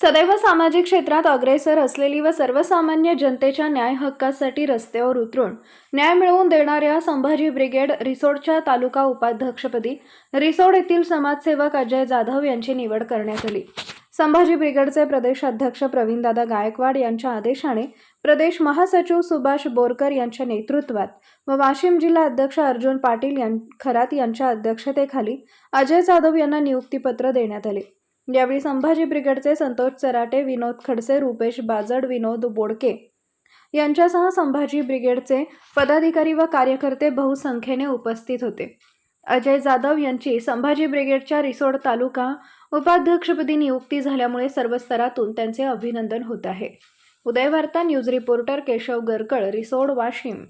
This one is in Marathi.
सदैव सामाजिक क्षेत्रात अग्रेसर असलेली व सर्वसामान्य जनतेच्या न्याय हक्कासाठी रस्त्यावर उतरून न्याय मिळवून देणाऱ्या संभाजी ब्रिगेड रिसोडच्या तालुका उपाध्यक्षपदी रिसोड येथील समाजसेवक अजय जाधव यांची निवड करण्यात आली. संभाजी ब्रिगेडचे प्रदेश अध्यक्ष प्रवीणदादा गायकवाड यांच्या आदेशाने प्रदेश महासचिव सुभाष बोरकर यांच्या नेतृत्वात व वाशिम जिल्हा अध्यक्ष अर्जुन पाटील यां खरात यांच्या अध्यक्षतेखाली अजय जाधव यांना नियुक्तीपत्र देण्यात आले. यावेळी संभाजी ब्रिगेडचे संतोष चराटे विनोद खडसे रुपेश बाजड विनोद बोडके यांच्यासह संभाजी ब्रिगेडचे पदाधिकारी व कार्यकर्ते बहुसंख्येने उपस्थित होते. अजय जाधव यांची संभाजी ब्रिगेडच्या रिसोड तालुका उपाध्यक्षपदी नियुक्ती झाल्यामुळे सर्व स्तरातून त्यांचे अभिनंदन होत आहे. Udayvarta news reporter Keshav Garkal Risod Washim.